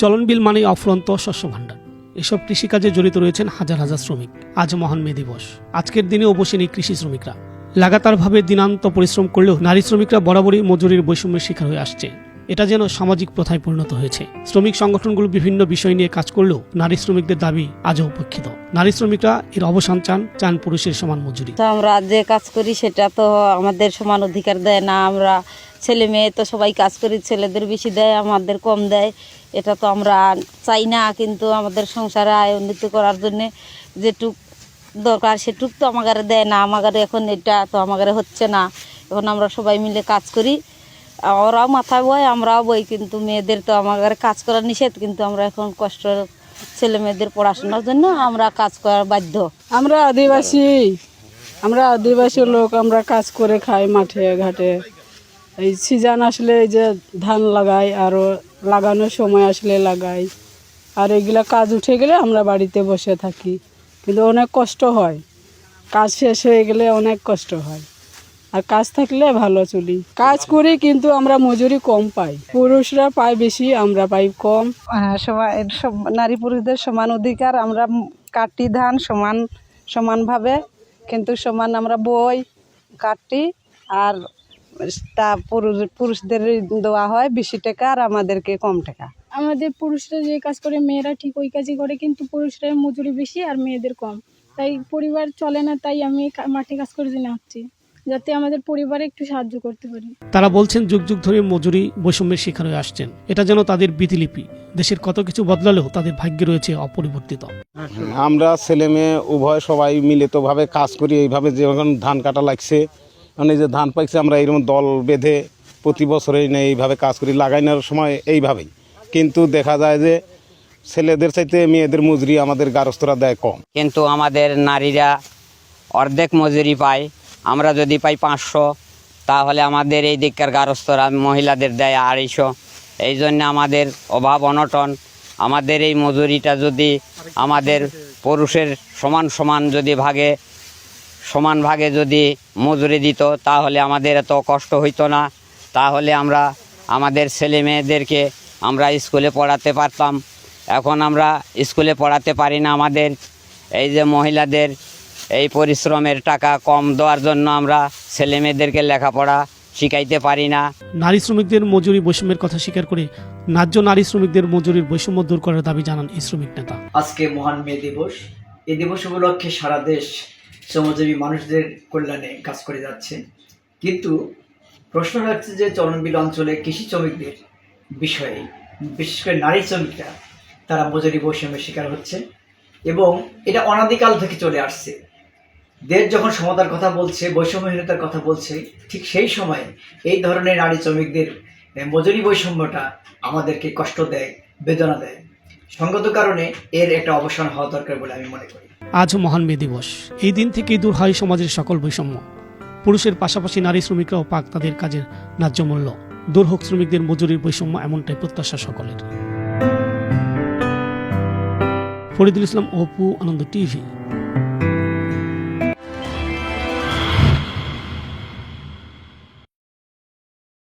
চলন বিল মানে অফুরন্ত শস্য ভাণ্ডার এসব কৃষিকাজে জড়িত রয়েছেন হাজার হাজার শ্রমিক। আজ মহান মে দিবস। আজকের দিনেও বসেনি কৃষি শ্রমিকরা। লাগাতারভাবে দিনান্ত পরিশ্রম করলেও নারী শ্রমিকরা বরাবরই মজুরির বৈষম্যের শিকার হয়ে আসছে। এটা যেন সামাজিক প্রথায় পরিণত হয়েছে। শ্রমিক সংগঠনগুলো বিভিন্ন বিষয় নিয়ে কাজ করলেও নারী শ্রমিকদের দাবি আজও উপেক্ষিত। নারী শ্রমিকরা এর অবসান চান চান পুরুষের সমান মজুরি। আমরা যে কাজ করি সেটা তো আমাদের সমান অধিকার দেয় না। আমরা ছেলে মেয়ে তো সবাই কাজ করি, ছেলেদের বেশি দেয়, আমাদের কম দেয়। এটা তো আমরা চাই না, কিন্তু আমাদের সংসারে আয় উন্নতি করার জন্যে যেটুক দরকার সেটুক তো আমাদের দেয় না। আমাদের এখন এটা তো আমাদের হচ্ছে না। এখন আমরা সবাই মিলে কাজ করি। ওরাও মাথায় বয় আমরাও বই, কিন্তু মেয়েদের তো আমাদের কাজ করা নিষেধ, কিন্তু আমরা এখন কষ্ট ছেলে মেয়েদের পড়াশোনার জন্য আমরা কাজ করার বাধ্য। আমরা আদিবাসী আমরা আদিবাসী লোক, আমরা কাজ করে খাই মাঠে, ঘাটে। এই সিজন আসলে এই যে ধান লাগাই আরও লাগানোর সময় আসলে লাগাই। আর এগুলা কাজ উঠে গেলে আমরা বাড়িতে বসে থাকি। কিন্তু অনেক কষ্ট হয়। কাজ শেষ হয়ে গেলে অনেক কষ্ট হয়। আর কাজ থাকলে ভালো চলি। কাজ করি কিন্তু আমরা মজুরি কম পাই। পুরুষরা পায় বেশি, আমরা পাই কম। হ্যাঁ নারী পুরুষদের সমান অধিকার। আমরা কাটি ধান সমান সমানভাবে। কিন্তু সমান আমরা বই, কাটি আর তা পুরুষ পুরুষদের দেওয়া হয় বেশি টাকা আর আমাদেরকে কম টাকা। আমাদের পুরুষরা যে কাজ করে মেয়েরা ঠিক ওই কাজই করে কিন্তু পুরুষরা মজুরি বেশি আর মেয়েদের কম। তাই পরিবার চলে না তাই আমি মাঠে কাজ করে জন্য আসছি যাতে আমাদের পরিবারে একটু সাহায্য করতে পারি। তারা বলছেন যুগ যুগ ধরে মজুরি বৈষম্যের শিকার হয়ে আসছেন। এটা যেন তাদের বিধিলিপি। দেশের কত কিছু বদলালেও তাদের ভাগ্যে রয়েছে অপরিবর্তিত। আমরা ছেলে মেয়ে উভয় সবাই মিলিতভাবে কাজ করি এইভাবে যখন ধান কাটা লাগছে মানে যে ধান পাইছে, আমরা এইরকম দল বেঁধে প্রতি বছরেই নেই এইভাবে কাজ করি, লাগাইনোর সময় এইভাবেই। কিন্তু দেখা যায় যে ছেলেদের চাইতে মেয়েদের মজুরি আমাদের গারস্থরা দেয় কম। কিন্তু আমাদের নারীরা অর্ধেক মজুরি পায়, আমরা যদি পাই পাঁচশো, তাহলে আমাদের এই দিককার গারস্থরা মহিলাদের দেয় আড়াইশো। এই জন্য আমাদের অভাব, অনটন। আমাদের এই মজুরিটা যদি আমাদের পুরুষের সমান সমান যদি ভাগে সমান ভাগে যদি মজুরি দিত তাহলে আমাদের এত কষ্ট হইতো না। তাহলে আমরা আমাদের ছেলে মেয়েদেরকে আমরা স্কুলে পড়াতে পারতাম। এখন আমরা স্কুলে পড়াতে পারি না আমাদের। এই যে মহিলাদের এই পরিশ্রমের টাকা কম দেওয়ার জন্য আমরা ছেলে মেয়েদেরকে লেখাপড়া শিখাইতে পারি না। নারী শ্রমিকদের মজুরি বৈষম্যের কথা স্বীকার করে ন্যায্য নারী শ্রমিকদের মজুরির বৈষম্য দূর করার দাবি জানান এই শ্রমিক নেতা। আজকে মহান মে দিবস। এই দিবস উপলক্ষে সারা দেশ শ্রমজীবী মানুষদের কল্যাণে কাজ করে যাচ্ছে। কিন্তু প্রশ্ন হচ্ছে যে চরণবিল অঞ্চলে কৃষি শ্রমিকদের বিষয়ে, বিশেষ করে নারী শ্রমিকরা, তারা মজুরি বৈষম্যের শিকার হচ্ছে এবং এটা অনাদিকাল থেকে চলে আসছে। দেশ যখন সমতার কথা বলছে, বৈষম্যহীনতার কথা বলছে, ঠিক সেই সময়ে এই ধরনের নারী শ্রমিকদের মজুরি বৈষম্যটা আমাদেরকে কষ্ট দেয়, বেদনা দেয়। সঙ্গত কারণে এর একটা অবসান হওয়া দরকার বলে আমি মনে করি। আজ মহান মে দিবস। এই দিন থেকেই দূর হয় সমাজের সকল বৈষম্য। পুরুষের পাশাপাশি নারী শ্রমিকরাও পাক তাদের কাজের ন্যায্য মূল্য। দূর হোক শ্রমিকদের মজুরির বৈষম্য এমনটাই প্রত্যাশা সকলের। ফরিদুল ইসলাম, অপু, আনন্দ টিভি।